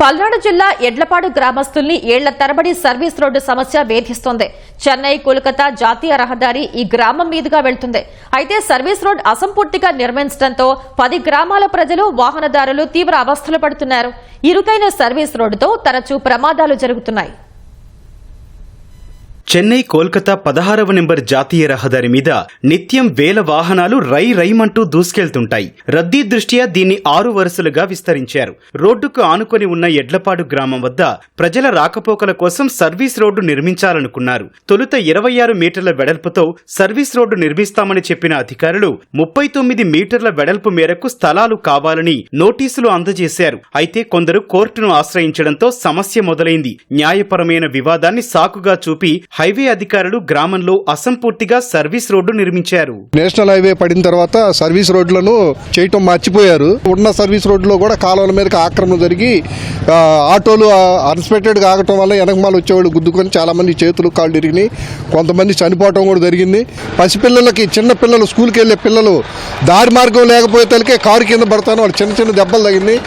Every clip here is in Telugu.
పల్నాడు జిల్లా ఎడ్లపాడు గ్రామస్తుల్ని ఏళ్ళ తరబడి సర్వీస్ రోడ్డు సమస్య వేధిస్తోంది. చెన్నై కోల్కతా జాతీయ రహదారి ఈ గ్రామం మీదుగా వెళ్తుంది. అయితే సర్వీస్ రోడ్ అసంపూర్తిగా నిర్మించడంతో పది గ్రామాల ప్రజలు వాహనదారులు తీవ్ర అవస్థలు పడుతున్నారు. ఇరుకైన సర్వీస్ రోడ్డుతో తరచూ ప్రమాదాలు జరుగుతున్నాయి. చెన్నై కోల్కతా పదహారవ నెంబర్ జాతీయ రహదారి మీద నిత్యం వేల వాహనాలు రై రైమంటూ దూసుకెళ్తుంటాయి. రద్దీ దృష్ట్యా దీన్ని ఆరు వరుసలుగా విస్తరించారు. రోడ్డుకు ఆనుకొని ఉన్న ఎడ్లపాడు గ్రామం వద్ద ప్రజల రాకపోకల కోసం సర్వీస్ రోడ్డు నిర్మించాలనుకున్నారు. తొలుత ఇరవై ఆరు మీటర్ల వెడల్పుతో సర్వీస్ రోడ్డు నిర్మిస్తామని చెప్పిన అధికారులు ముప్పై తొమ్మిది మీటర్ల వెడల్పు మేరకు స్థలాలు కావాలని నోటీసులు అందజేశారు. అయితే కొందరు కోర్టును ఆశ్రయించడంతో సమస్య మొదలైంది. న్యాయపరమైన వివాదాన్ని సాకుగా చూపి హైవే అధికారులు గ్రామంలో అసంపూర్తిగా సర్వీస్ రోడ్డు నిర్మించారు. నేషనల్ హైవే పడిన తర్వాత సర్వీస్ రోడ్లను చేయటం మర్చిపోయారు. ఉన్న సర్వీస్ రోడ్లో కూడా కాలువల మీదకి ఆక్రమణ జరిగి ఆటోలు అన్ఎక్స్పెక్టెడ్గా ఆగటం వల్ల వెనకమాల వచ్చేవాళ్ళు గుద్దుకొని చాలా మంది చేతులు కాళ్ళు ఇరిగినాయి కొంతమంది చనిపోవటం కూడా జరిగింది. పసిపిల్లలకి చిన్న పిల్లలు స్కూల్కి వెళ్ళే పిల్లలు దారి మార్గం లేకపోయేతలకే కారు కింద పడతాను వాళ్ళు చిన్న చిన్న దెబ్బలు తగింది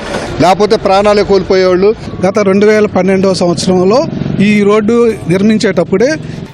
లేకపోతే ప్రాణాలే కోల్పోయేవాళ్ళు. గత రెండు వేల పన్నెండవ సంవత్సరంలో ఈ రోడ్డు నిర్మించేటప్పుడే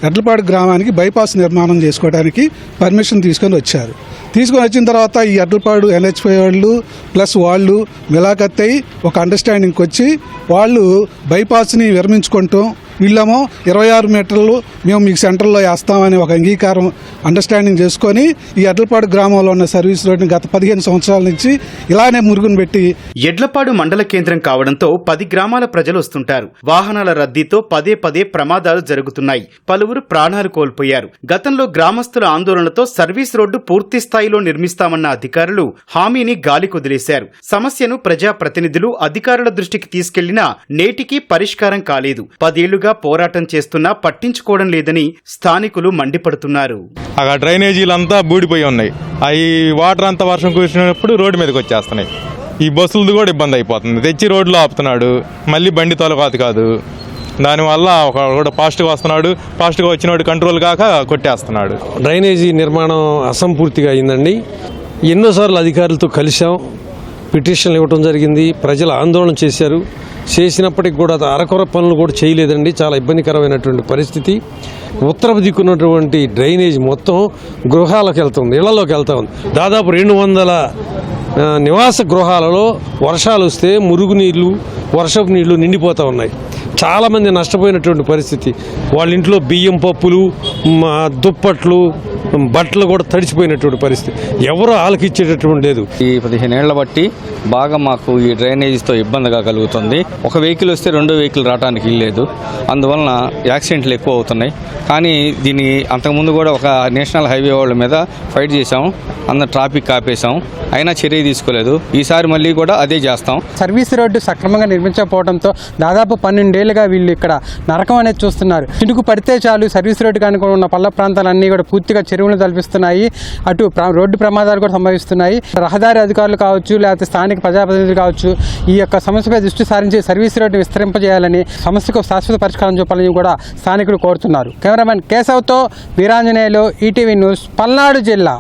ఎడ్లపాడు గ్రామానికి బైపాస్ నిర్మాణం చేసుకోవడానికి పర్మిషన్ తీసుకొని వచ్చారు. తీసుకొని వచ్చిన తర్వాత ఈ ఎడ్లపాడు ఎన్హెచ్పై వాళ్ళు ప్లస్ వాళ్ళు మిలాఖత్తయి ఒక అండర్స్టాండింగ్కి వచ్చి వాళ్ళు బైపాస్ని విరమించుకుంటాం వీళ్ళేమో ఇరవై ఆరు మీటర్లు మేము మీకు సెంటర్లో వేస్తామని ఒక అంగీకారం అండర్స్టాండింగ్ చేసుకొని ఈ ఎడ్లపాడు గ్రామంలో ఉన్న సర్వీస్ రోడ్ని గత పదిహేను సంవత్సరాల నుంచి ఇలానే మురుగును పెట్టి ఎడ్లపాడు మండల కేంద్రం కావడంతో పది గ్రామాల ప్రజలు వస్తుంటారు. వాహనాల రద్దీతో పదే పదే ప్రమాదాలు జరుగుతున్నాయి. పలువురు ప్రాణాలు కోల్పోయారు. గతంలో గ్రామస్తుల ఆందోళనతో సర్వీస్ రోడ్డు పూర్తి స్థాయిలో నిర్మిస్తామన్న అధికారులు హామీని గాలి కుదిలేశారు. సమస్యను ప్రజా ప్రతినిధులు అధికారుల దృష్టికి తీసుకెళ్ళినా నేటికీ పరిష్కారం కాలేదు. పదేళ్ళుగా పోరాటం చేస్తున్నా పట్టించుకోవడం లేదని స్థానికులు మండిపడుతున్నారు. అక్కడ డ్రైనేజీలు బూడిపోయి ఉన్నాయి. అవి వాటర్ అంతా వర్షం కురిసినప్పుడు రోడ్డు మీదకి వచ్చేస్తున్నాయి. ఈ బస్సులది కూడా ఇబ్బంది అయిపోతుంది. తెచ్చి రోడ్లో ఆపుతున్నాడు. మళ్ళీ బండి తొలగాదు కాదు. దానివల్ల ఒక కూడా ఫాస్ట్గా వస్తున్నాడు. ఫాస్ట్గా వచ్చినోడు కంట్రోల్ కాక కొట్టేస్తున్నాడు. డ్రైనేజీ నిర్మాణం అసంపూర్తిగా అయిందండి. ఎన్నోసార్లు అధికారులతో కలిశాం. పిటిషన్లు ఇవ్వటం జరిగింది. ప్రజలు ఆందోళన చేశారు. చేసినప్పటికి కూడా అరకొర పనులు కూడా చేయలేదండి. చాలా ఇబ్బందికరమైనటువంటి పరిస్థితి. ఉత్తరపు దిక్కున్నటువంటి డ్రైనేజ్ మొత్తం గృహాలకు వెళ్తుంది ఇళ్ళలోకి వెళ్తా ఉంది. దాదాపు రెండు వందల నివాస గృహాలలో వర్షాలు వస్తే మురుగునీళ్ళు వర్షపు నీళ్ళు నిండిపోతూ ఉన్నాయి. చాలామంది నష్టపోయినటువంటి పరిస్థితి. వాళ్ళ ఇంట్లో బియ్యం పప్పులు దుప్పట్లు బట్టలు కూడా తడిచిపోయినటువంటి పరిస్థితి. ఎవరు ఆలకిచ్చేటటువంటి లేదు. ఈ పదిహేను ఏళ్ళ బట్టి బాగా మాకు ఈ డ్రైనేజీతో ఇబ్బందిగా కలుగుతుంది. ఒక వెహికల్ వస్తే రెండో వెహికల్ రావడానికి లేదు. అందువలన యాక్సిడెంట్లు ఎక్కువ అవుతున్నాయి. కానీ దీన్ని అంతకుముందు కూడా ఒక నేషనల్ హైవే వాళ్ళ మీద ఫైట్ చేసాం అందరు ట్రాఫిక్ ఆపేసాం అయినా చర్య తీసుకోలేదు. ఈసారి మళ్ళీ కూడా అదే చేస్తాం. సర్వీస్ రోడ్డు సక్రమంగా నిర్మించకపోవడంతో దాదాపు పన్నెండేళ్ళుగా వీళ్ళు ఇక్కడ నరకం అనేది చూస్తున్నారు. చిటుకు పడితే చాలు సర్వీస్ రోడ్డు కనుక ఉన్న పల్ల ప్రాంతాలన్నీ కూడా పూర్తిగా చెరువులను తలపిస్తున్నాయి. అటు రోడ్డు ప్రమాదాలు కూడా సంభవిస్తున్నాయి. రహదారి అధికారులు కావచ్చు లేకపోతే స్థానిక ప్రజాప్రతినిధులు కావచ్చు ఈ యొక్క సమస్యపై దృష్టి సారించి సర్వీస్ రోడ్డు విస్తరింపజేయాలని సమస్యకు శాశ్వత పరిష్కారం చూపాలని కూడా స్థానికులు కోరుతున్నారు. కెమెరామెన్ కేశవ్తో వీరాంజనేయులు ఈటీవీ న్యూస్ పల్నాడు జిల్లా.